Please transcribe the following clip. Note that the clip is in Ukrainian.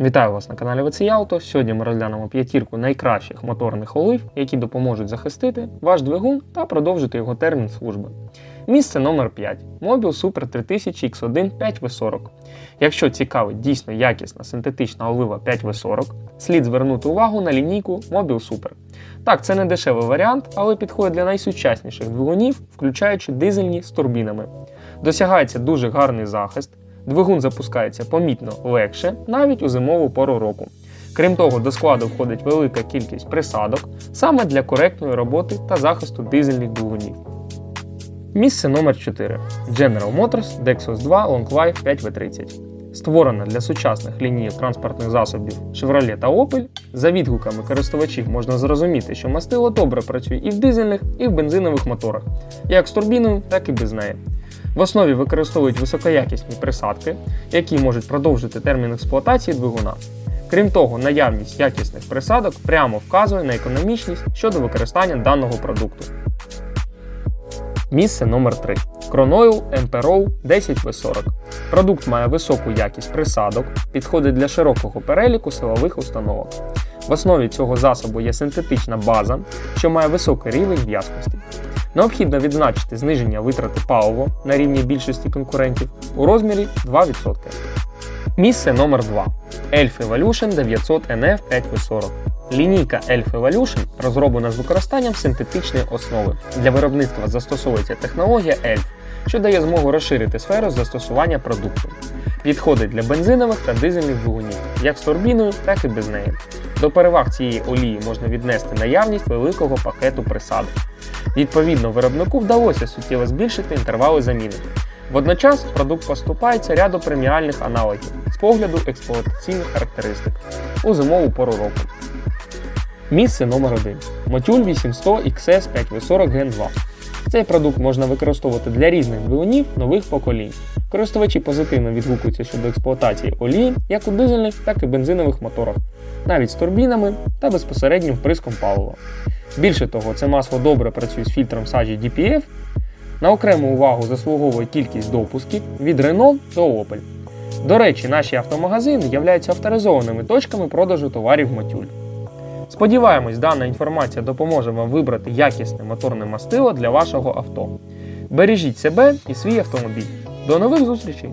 Вітаю вас на каналі Auto. Сьогодні ми розглянемо п'ятірку найкращих моторних олив, які допоможуть захистити ваш двигун та продовжити його термін служби. Місце номер 5 Mobil Super 3000 X1 5W40. Якщо цікавить дійсно якісна синтетична олива 5W40, слід звернути увагу на лінійку Mobil Super. Так, це не дешевий варіант, але підходить для найсучасніших двигунів, включаючи дизельні з турбінами. Досягається дуже гарний захист, Двигун запускається помітно легше навіть у зимову пору року. Крім того, до складу входить велика кількість присадок саме для коректної роботи та захисту дизельних двигунів. Місце номер 4 General Motors Dexos 2 Long Life 5W30. Створена для сучасних лінійок транспортних засобів Chevrolet та Opel. За відгуками користувачів можна зрозуміти, що мастило добре працює і в дизельних, і в бензинових моторах, як з турбіною, так і без неї. В основі використовують високоякісні присадки, які можуть продовжити термін експлуатації двигуна. Крім того, наявність якісних присадок прямо вказує на економічність щодо використання даного продукту. Місце номер 3 Chronoil MPRO 10V40. Продукт має високу якість присадок, підходить для широкого переліку силових установок. В основі цього засобу є синтетична база, що має високий рівень в'язкості. Необхідно відзначити зниження витрати палива на рівні більшості конкурентів у розмірі 2%. Місце номер 2 Elf Evolution 900 NF 5V40. Лінійка Elf Evolution розроблена з використанням синтетичної основи. Для виробництва застосовується технологія ELF, що дає змогу розширити сферу застосування продукту. Підходить для бензинових та дизельних двигунів, як з турбіною, так і без неї. До переваг цієї олії можна віднести наявність великого пакету присадок. Відповідно, виробнику вдалося суттєво збільшити інтервали заміни. Водночас продукт поступається ряду преміальних аналогів з погляду експлуатаційних характеристик у зимову пору року. Місце номер 1 Мотюль 800 XS 5V40 Gen 2. Цей продукт можна використовувати для різних двигунів нових поколінь. Користувачі позитивно відгукуються щодо експлуатації олії як у дизельних, так і бензинових моторах, навіть з турбінами та безпосереднім вприском палива. Більше того, це масло добре працює з фільтром сажі DPF. На окрему увагу заслуговує кількість допусків від Renault до Opel. До речі, наші автомагазини являються авторизованими точками продажу товарів Мотюль. Сподіваємось, дана інформація допоможе вам вибрати якісне моторне мастило для вашого авто. Бережіть себе і свій автомобіль. До нових зустрічей!